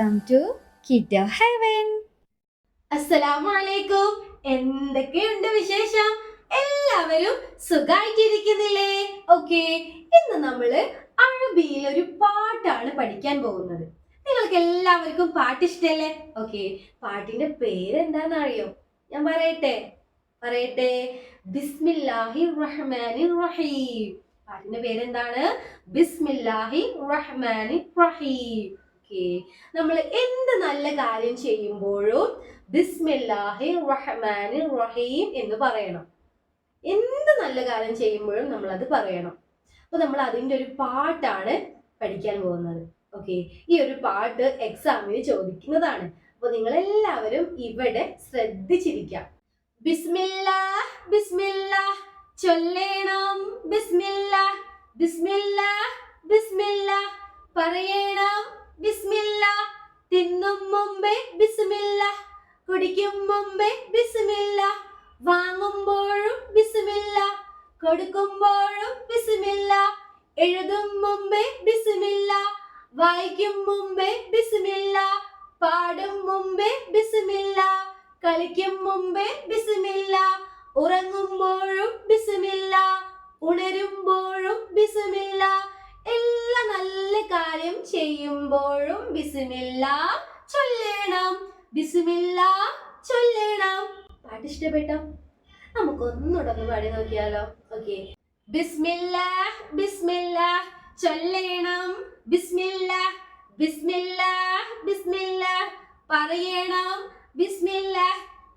Welcome to kid heaven അസ്സലാമലൈക്കും. എന്തൊക്കെയുണ്ട് വിശേഷം? എല്ലാവരും സുഖമായിട്ടിരിക്കുന്നില്ലേ ഓക്കെ ഇന്ന് നമ്മൾ അറബിയിൽ ഒരു പാട്ടാണ് പഠിക്കാൻ പോകുന്നത്. നിങ്ങൾക്ക് എല്ലാവർക്കും പാട്ട് ഇഷ്ടല്ലേ ഓക്കെ പാട്ടിന്റെ പേര് എന്താന്ന് അറിയോ ഞാൻ പറയട്ടെ? പറയട്ടെ. ബിസ്മില്ലാഹി റഹ്മാനി റഹീം പാട്ടിന്റെ പേരെന്താണ്? ബിസ്മില്ലാഹി റഹ്മാനി റഹീം ഓക്കെ. നമ്മൾ എന്ത് നല്ല കാര്യം ചെയ്യുമ്പോഴും ബിസ്മില്ലാഹി റഹ്മാനി റഹീം എന്ന് പറയണം. എന്ത് നല്ല കാര്യം ചെയ്യുമ്പോഴും നമ്മൾ അത് പറയണം. അപ്പൊ നമ്മൾ അതിന്റെ ഒരു പാട്ടാണ് പഠിക്കാൻ പോകുന്നത്. ഓക്കെ. ഈ ഒരു പാട്ട് എക്സാമിന് ചോദിക്കുന്നതാണ്. അപ്പൊ നിങ്ങൾ എല്ലാവരും ഇവിടെ ശ്രദ്ധിച്ചിരിക്കാം. ബിസ്മില്ലാ ബിസ്മില്ലാ ചൊല്ലേണം. ബിസ്മില്ലാഹ് ബിസ്മില്ലാഹ് ബിസ്മില്ലാഹ് ബിസ്മില്ല തിന്നും മുമ്പേ ബിസ്മില്ല കുടിക്കും മുമ്പേ ബിസ്മില്ല വാങ്ങുമ്പോഴും ബിസ്മില്ല കൊടുക്കുമ്പോഴും ബിസ്മില്ല എഴുതും മുമ്പേ ബിസ്മില്ല വായിക്കും മുമ്പേ ബിസ്മില്ല പാടും മുമ്പേ ബിസ്മില്ല കളിക്കും മുമ്പേ ബിസ്മില്ല ഉറങ്ങുമ്പോഴും ബിസ്മില്ല. ചെയ്യുമ്പോഴും ബിസ്മില്ല ചൊല്ലണം. ബിസ്മില്ല ചൊല്ലണം. പാട്ട് ഇഷ്ടപ്പെട്ടോ? നമുക്കൊന്നുകൂടെ ഒന്ന് പാടി നോക്കിയാലോ. ഓക്കെ. ബിസ്മില്ല ബിസ്മില്ല ചൊല്ലണം. ബിസ്മില്ല ബിസ്മില്ല ബിസ്മില്ല പറയണം. ബിസ്മില്ല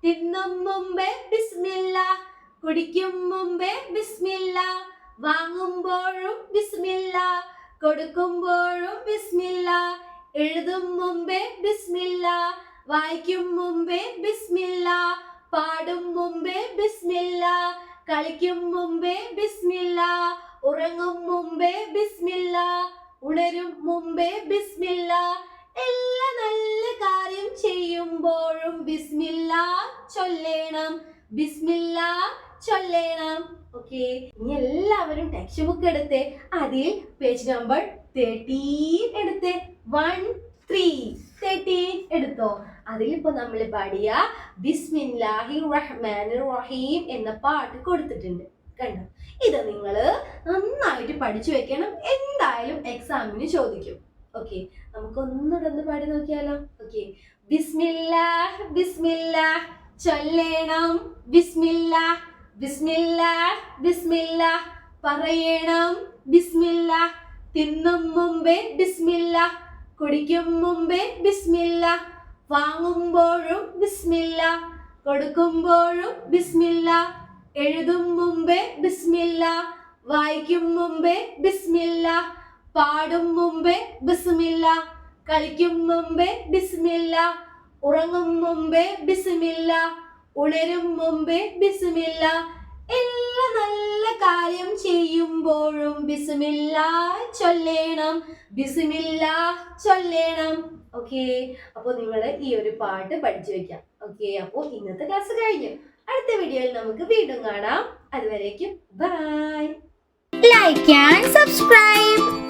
തിന്നും മുമ്പേ ബിസ്മില്ല കുടിക്കും മുമ്പേ ബിസ്മില്ല വാങ്ങുമ്പോഴും ബിസ്മില്ല കൊടുക്കുമ്പോഴും ബിസ്മില്ല. എഴുതും മുമ്പേ ബിസ്മില്ല വായിക്കും മുമ്പേ ബിസ്മില്ല പാടും മുമ്പേ ബിസ്മില്ല കളിക്കും മുമ്പേ ബിസ്മില്ല ഉറങ്ങും മുമ്പേ ബിസ്മില്ല ഉണരും മുമ്പേ ബിസ്മില്ല എല്ലാ നല്ല കാര്യം ചെയ്യുമ്പോഴും ബിസ്മില്ല ചൊല്ലേണം ബിസ്മില്ല ചൊല്ലേണം. ഓക്കെ ഇനി എല്ലാവരും ടെക്സ്റ്റ് ബുക്ക് എടുത്തേ അതിൽ പേജ് നമ്പർ തേർട്ടീൻ എടുത്തേ വൺ ത്രീ തേർട്ടീൻ എടുത്തോ. അതിലിപ്പോ നമ്മൾ പാടിയ ബിസ്മില്ലാഹി റഹ്മാൻ റഹീം എന്ന പാട്ട് കൊടുത്തിട്ടുണ്ട്. കണ്ടോ? ഇത് നിങ്ങൾ നന്നായിട്ട് പഠിച്ചു വെക്കണം. എന്തായാലും എക്സാമിന് ചോദിക്കും. ഓക്കെ നമുക്ക് ഒന്നുകൂടെ ഒന്ന് പാടി നോക്കിയാലോ? ഓക്കെ ബിസ്മില്ലാഹ് ബിസ്മില്ലാഹ്. ചൊല്ലേണം. ബിസ്മില്ലാഹ് ബിസ്മില്ലാഹ് ബിസ്മില്ലാഹ്. പറയണം. ബിസ്മില്ലാഹ്. തിന്നും മുമ്പേ ബിസ്മില്ലാഹ്. കുടിക്കും മുമ്പേ ബിസ്മില്ല. വാങ്ങുമ്പോഴും ബിസ്മില്ല. കൊടുക്കുമ്പോഴും ബിസ്മില്ല. എഴുതും മുമ്പേ ബിസ്മില്ല. വായിക്കും മുമ്പേ ബിസ്മില്ല. പാടും മുമ്പേ ബിസ്മില്ല. കളിക്കും മുമ്പേ ബിസ്മില്ല. ഉറങ്ങും മുമ്പേ ബിസ്മില്ല. ഉണരും മുമ്പേ ബിസ്മില്ല. എല്ലാ നല്ല കാര്യം ചെയ്യുമ്പോഴും ബിസ്മില്ല ചൊല്ലേണം ബിസ്മില്ല ചൊല്ലേണം. ഓക്കെ അപ്പോൾ നിങ്ങൾ ഈ ഒരു പാട്ട് പഠിച്ചു വെക്കാം. ഓക്കെ അപ്പോൾ ഇന്നത്തെ ക്ലാസ് കഴിഞ്ഞു. അടുത്ത വീഡിയോയിൽ നമുക്ക് വീണ്ടും കാണാം. അതുവരേക്കും ബൈ ലൈക്ക് ആൻഡ് സബ്സ്ക്രൈബ്